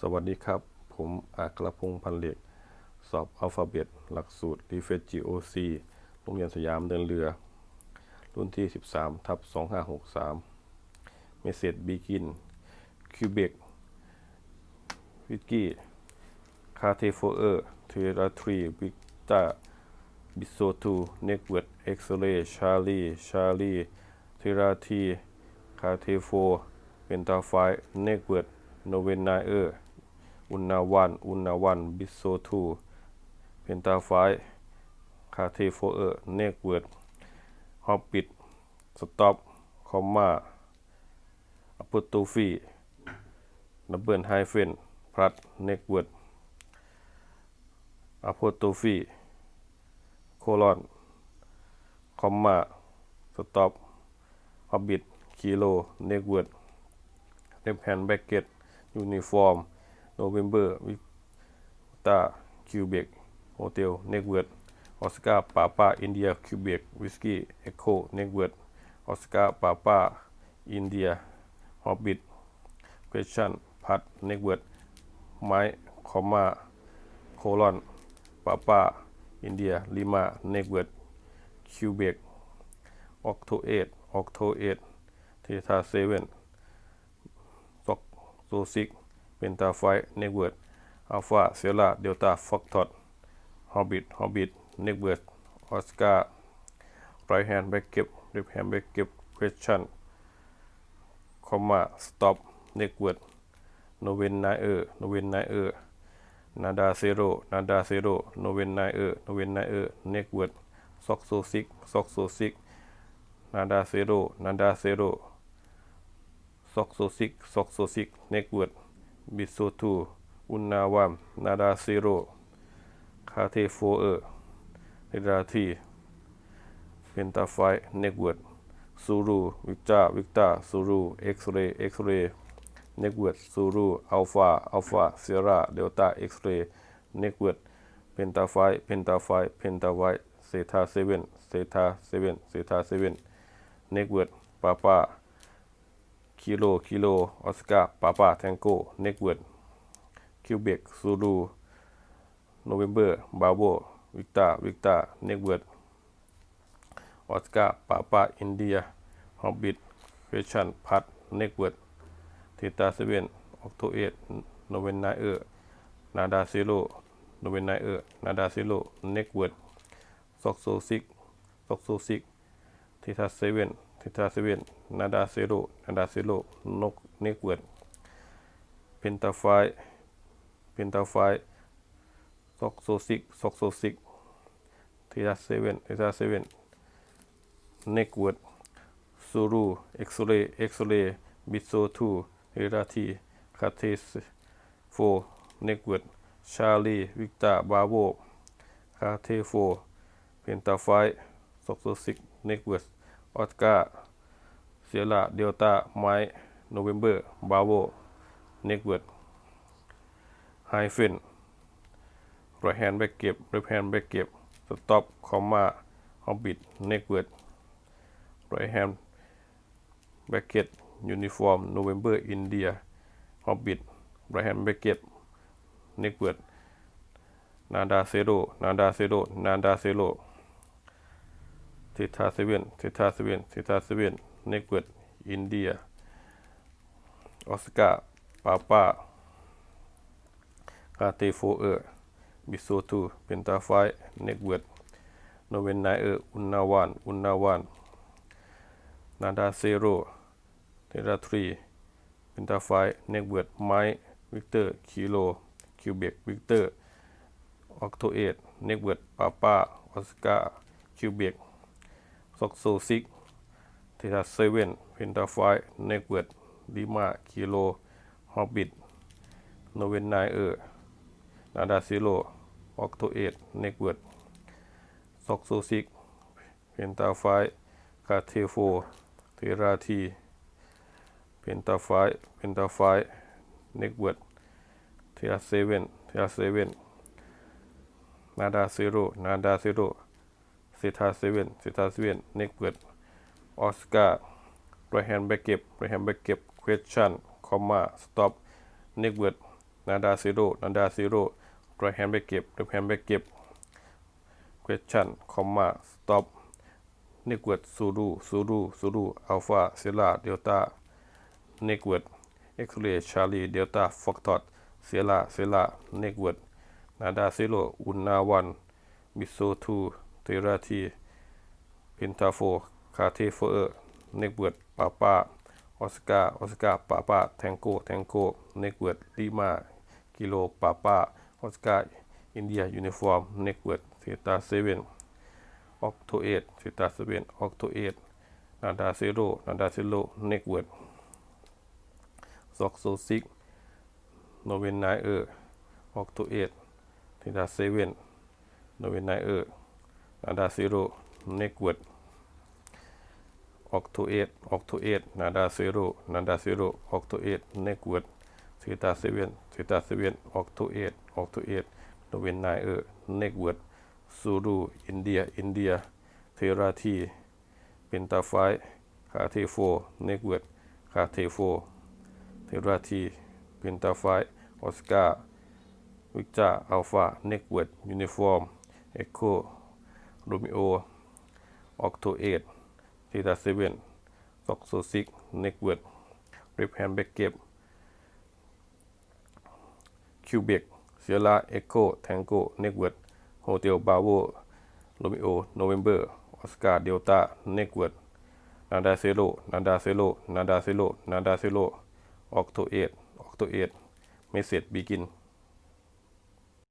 สวัสดีครับ ผมอากรพงศ์พันเหล็ก สอบอัลฟาเบตหลักสูตร r e f e g o c โรงเรียนสยามเดินเรือ รุ่นที่ 13ทับ2563 เมสเซจบีกิน คิวเบก วิกกี้ คาเทโฟเออร์เทราทรีวิกตาบิโซทูเน็กเวิร์ดเอ็กซ์เรย์ชาลีชาลีเทราทีคาเทโฟเป็นตาไฟเน็กเวิร์ดโนเวนไนเออร์ อุณาวันอุณาวันบิโซทูเป็นตาไฟคาเทโฟเออร์เนกเวิร์ดฮอบปิดสต็อปคอมมาอัปโตฟีดับเบิลไฮเฟนพลัดเนกเวิร์ดอะโพโตฟีโคลอนคอมมาสต็อปฮอบบิทคิโลเนกเวิร์ดเล็บแฮนด์แบ็กเก็ตยูนิฟอร์ม โนเวมเบอร์วิตาคิวเบกโฮเทลเนกเวิร์ดออสการ์ปาปาอินเดียคิวเบกวิสกี้เอ็กโคเนกเวิร์ดออสการ์ปาปาอินเดียฮอบบิทเควชั่นพัดเนกเวิร์ดไม้คอมมาโคลอนปาปาอินเดียลิมาเนกเวิร์ดคิวเบกออกโทเอทออกโทเอทเททาเซเว่นซอกโซซิก เป็นตาไฟเนกเวิร์ดอัลฟาเซลาเดลต้าฟอกทอดฮอบบิทฮอบบิทเนกเวิร์ดออสการ์ไรแฮนด์แบ็กเก็บริบแฮนด์แบ็กเก็บเควชั่นคอมมาสต็อปเนกเวิร์ดโนเวนไนเออร์โนเวนไนเออร์นาดาเซโรนาดาเซโรโนเวนไนเออร์โนเวนไนเออร์เนกเวิร์ดซอกโซซิกซอกโซซิกนาดาเซโรนาดาเซโรซอกโซซิกซอกโซซิกเนกเวิร์ด บิโซทูอุนนาวามนาดาเซโรคาเทโฟเออร์เฮราทีเพนตาไฟเนกเวิร์ดซูรูวิกตาวิกตาซูรูเอ็กซ์เรย์เอ็กซ์เรย์เนกเวิร์ดซูรูอัลฟาอัลฟาเซียร่าเดลต้าเอ็กซ์เรย์เนกเวิร์ดเพนตาไฟเพนตาไฟเพนตาไวเซธาเซเว่นเซธาเซเว่นเซธาเซเว่นเนกเวิร์ดปาปา คิโล คิโล ออสการ์ปาปาแทงโก้เน็กเวิร์ด คิวเบกซูรูโนเวมเบอร์ บาโววิกตาวิกตาเน็กเวิร์ด ออสการ์ปาปาอินเดีย ฮอบบิทเฟชั่นพัดเน็กเวิร์ดเทตาเซเว่นออกโทเอทโนเวนไนเออร์ นาดาซิโลโนเวนไนเออร์ นาดาซิโลเน็กเวิร์ด ซอกโซซิก ซอกโซซิกเทตาเซเว่น ทตาเซเว่นนาดาซิโลนาดาซิโลนกเนกเวิร์ดเพนตาไฟเพนตาไฟซอกโซซิกซอกโซซิกเทตาเซเว่นเทตาเซเว่นเนกเวิร์ดซูรูเอ็กซเรย์เอ็กซเรย์บิโซทูเฮราทีคาเทสโฟเนกเวิร์ดชาลีวิกตาบาโวคาเทโฟเพนตาไฟซอกโซซิกเนกเวิร์ด ออสการ์เซียร่าเดลต้าไมค์โนเวมเบอร์บาโวเน็กเวิร์ดไฮเฟนไรแฮนแบ็กเก็บไรแฮนแบ็กเก็บสต็อปคอมมาฮอบบิทเน็กเวิร์ดไรแฮนแบ็กเก็ตยูนิฟอร์มโนเวมเบอร์อินเดียฮอบบิทไรแฮนแบ็กเก็ตเน็กเวิร์ดนาดาเซโรนาดาเซโรนาดาเซโร เททาเซเว่นเททาเซเว่นเททาเซเว่นเนกเวิร์ดอินเดียออสการ์ปาป้าคาเตโฟเออร์บิโซทูเป็นตาไฟเนกเวิร์ดโนเวนไนเออร์อุนนาวานอุนนาวานนาดาเซโรเทราทรีเป็นตาไฟเนกเวิร์ดไมค์วิกเตอร์คิโลคิวเบกวิกเตอร์ออกโทเอทเนกเวิร์ดปาป้าออสการ์คิวเบก ซอกโซซิกเทราเซเว่นเป็นตาไฟเนกเวิร์ดลิมาคิโลฮอบบิทโนเวนไนเออร์นาดาซิโลออกโทเอทเนกเวิร์ดซอกโซซิกเพนตาไฟคาเทโฟเทราทีเพนตาไฟเพนตาไฟเนกเวิร์ดเทียเซเว่นเทียเซเว่นนาดาซิโรนาดาซิโร ซทาเซเว่นเซทาเซเว่นเนกเวิร์ดออสการ์ไรแฮนแบกเก็บไรแฮนแบกเก็บควชั่นคอมมาสต็อปเนกเวิร์ดนาดาซีโร่นาดาซีโร่ไรแฮนด์ไปเก็บไรแฮนด์ไปเก็บ question comma stop เนกเวิร์ดซูรูซูรูซูรูอัลฟาเซลาเดลต้าเนกเวิร์ดเอ็กซ์เรย์ชาลีเดลต้าฟอกทอดเซลาเซลาเนกเวิร์ดนาดาซีโร่อุนนาวันมิโซทู เทราทีพินทาโฟคาเทเฟอร์เนกเวิร์ดปาป้าออสการ์ออสการ์ปาป้าแทงโกแทงโกเนกเวิร์ดลิมากิโลปาป้าออสการ์อินเดียยูนิฟอร์มเนกเวิร์ดเซตาเซเว่นออกโทเอทเซตาเซเว่นออกโทเอทนาดาเซโรนาดาเซโรเนกเวิร์ดซอกโซซิกโนเวนไนเออร์ออกโทเอทเซตาเซเว่นโนเวนไนเออร์ นาดาซีโรเนกเวิร์ดออกโทเอทออกโทเอทนาดาซีโรนาดาซีโร่ออกโทเอทเนกเวิร์ดซีตาเซเวนซีตาเซเวนออกโทเอทออกโทเอทโนเวนไนเออร์เนกเวิร์ดซูรูอินเดียอินเดียเทราทีเป็นตาไฟคาเทโฟเนกเวิร์ดคาเทโฟเทราทีเป็นตาไฟออสการ์วิกตาอัลฟาเนกเวิร์ดยูนิฟอร์มเอ็กโค โรมิโอออกโทเอททีตาเซเว่นซอกโซซิกเน็กเวิร์ดริปแฮนเบกเก็บคิวเบกเซียร่าเอ็กโคแทงโกเน็กเวิร์ดโฮเทลบาโวโรมิโอโนเวมเบอร์ออสการ์เดลต้าเน็กเวิร์ดนาดาเซโลนาดาเซโลนาดาเซโลนาดาเซโลออกโทเอทออกโทเอทเมสเซจบีกิน